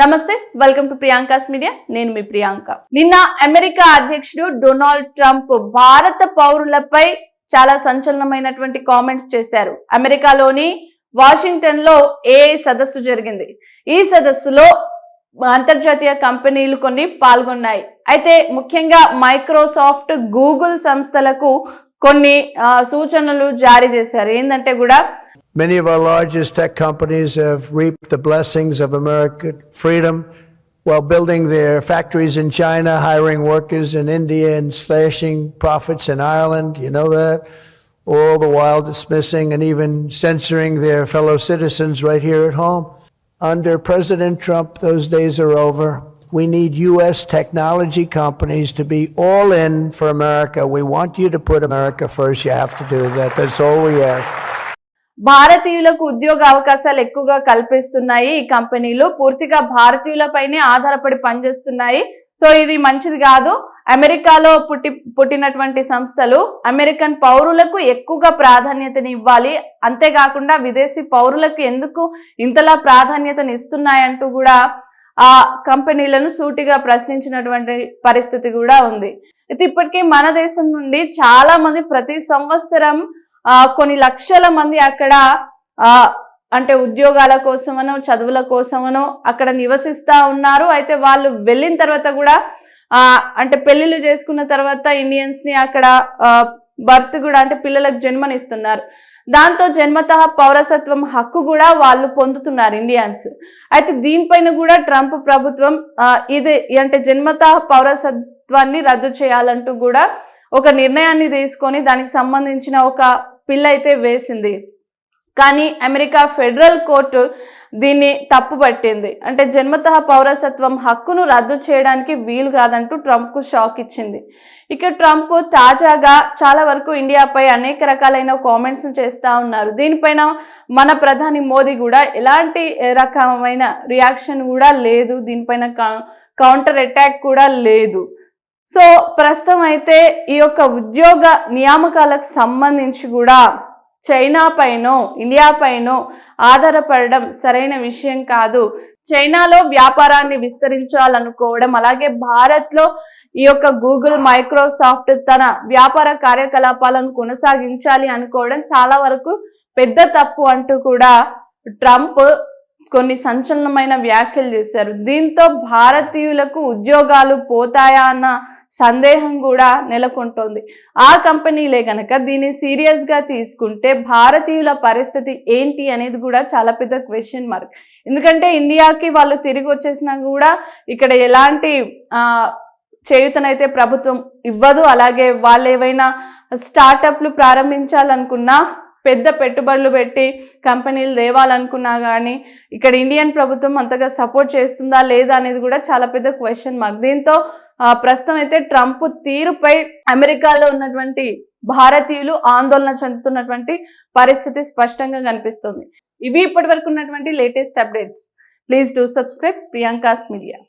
నమస్తే welcome to Priyanka's media నేను మీ ప్రియాంక. నిన్న అమెరికా అధ్యక్షుడు డొనాల్డ్ ట్రంప్ భారత పౌరులపై చాలా సంచలనమైనటువంటి కామెంట్స్ చేశారు. అమెరికాలోని వాషింగ్టన్లో ఏ సదస్సు జరిగింది. ఈ సదస్సులో అంతర్జాతీయ కంపెనీలు కొన్ని పాల్గొన్నాయి. అయితే ముఖ్యంగా మైక్రోసాఫ్ట్ గూగుల్ సంస్థలకు కొన్ని సూచనలు జారీ చేశారు. ఏంటంటే కూడా Many of our largest tech companies have reaped the blessings of American freedom while building their factories in China, hiring workers in India, and slashing profits in Ireland. You know that? All the while dismissing and even censoring their fellow citizens right here at home. Under President Trump, those days are over. We need U.S. technology companies to be all in for America. We want you to put America first. You have to do that. That's all we ask. భారతీయులకు ఉద్యోగ అవకాశాలు ఎక్కువగా కల్పిస్తున్నాయి. ఈ కంపెనీలు పూర్తిగా భారతీయులపైనే ఆధారపడి పనిచేస్తున్నాయి. సో ఇది మంచిది కాదు. అమెరికాలో పుట్టి పుట్టినటువంటి సంస్థలు అమెరికన్ పౌరులకు ఎక్కువగా ప్రాధాన్యతని ఇవ్వాలి. అంతేకాకుండా విదేశీ పౌరులకు ఎందుకు ఇంతలా ప్రాధాన్యతను ఇస్తున్నాయంటూ కూడా ఆ కంపెనీలను సూటిగా ప్రశ్నించినటువంటి పరిస్థితి కూడా ఉంది. అయితే ఇప్పటికీ మన దేశం నుండి చాలా మంది ప్రతి సంవత్సరం కొన్ని లక్షల మంది అక్కడ అంటే ఉద్యోగాల కోసమనో చదువుల కోసమనో అక్కడ నివసిస్తా ఉన్నారు. అయితే వాళ్ళు వెళ్ళిన తర్వాత కూడా అంటే పెళ్ళిళ్ళు చేసుకున్న తర్వాత ఇండియన్స్ని అక్కడ బర్త్ కూడా అంటే పిల్లలకు జన్మనిస్తున్నారు. దాంతో జన్మత పౌరసత్వం హక్కు కూడా వాళ్ళు పొందుతున్నారు ఇండియన్స్. అయితే దీనిపైన కూడా ట్రంప్ ప్రభుత్వం ఇది అంటే జన్మత పౌరసత్వాన్ని రద్దు చేయాలంటూ కూడా ఒక నిర్ణయాన్ని తీసుకొని దానికి సంబంధించిన ఒక పిల్ అయితే వేసింది. కానీ అమెరికా ఫెడరల్ కోర్టు దీన్ని తప్పుపట్టింది అంటే జన్మత పౌరసత్వం హక్కును రద్దు చేయడానికి వీలు కాదంటూ ట్రంప్కు షాక్ ఇచ్చింది. ఇక ట్రంప్ తాజాగా చాలా వరకు ఇండియాపై అనేక రకాలైన కామెంట్స్ చేస్తూ ఉన్నారు. దీనిపైన మన ప్రధాని మోదీ కూడా ఎలాంటి రకమైన రియాక్షన్ కూడా లేదు. దీనిపైన కౌంటర్ అటాక్ కూడా లేదు. సో ప్రస్తుతం అయితే ఈ యొక్క ఉద్యోగ నియామకాలకు సంబంధించి కూడా చైనా పైనో ఇండియా పైనో ఆధారపడడం సరైన విషయం కాదు. చైనాలో వ్యాపారాన్ని విస్తరించాలనుకోవడం అలాగే భారత్లో ఈ యొక్క గూగుల్ మైక్రోసాఫ్ట్ తన వ్యాపార కార్యకలాపాలను కొనసాగించాలి అనుకోవడం చాలా వరకు పెద్ద తప్పు అంటూ కూడా ట్రంప్ కొన్ని సంచలనమైన వ్యాఖ్యలు చేశారు. దీంతో భారతీయులకు ఉద్యోగాలు పోతాయా అన్న సందేహం కూడా నెలకొంటోంది. ఆ కంపెనీలే గనక దీన్ని సీరియస్గా తీసుకుంటే భారతీయుల పరిస్థితి ఏంటి అనేది కూడా చాలా పెద్ద క్వశ్చన్ మార్క్ ఎందుకంటే ఇండియాకి వాళ్ళు తిరిగి వచ్చేసినా కూడా ఇక్కడ ఎలాంటి చేయుతనైతే ప్రభుత్వం ఇవ్వదు. అలాగే వాళ్ళు ఏవైనా స్టార్టప్లు ప్రారంభించాలనుకున్నా పెద్ద పెట్టుబడులు పెట్టి కంపెనీలు తేవాలనుకున్నా కానీ ఇక్కడ ఇండియన్ ప్రభుత్వం అంతగా సపోర్ట్ చేస్తుందా లేదా అనేది కూడా చాలా పెద్ద క్వశ్చన్ మార్క్ దీంతో ప్రస్తుతం అయితే ట్రంప్ తీరుపై అమెరికాలో ఉన్నటువంటి భారతీయులు ఆందోళన చెందుతున్నటువంటి పరిస్థితి స్పష్టంగా కనిపిస్తుంది. ఇవి ఇప్పటి వరకు ఉన్నటువంటి latest updates. Please do subscribe Priyanka's media.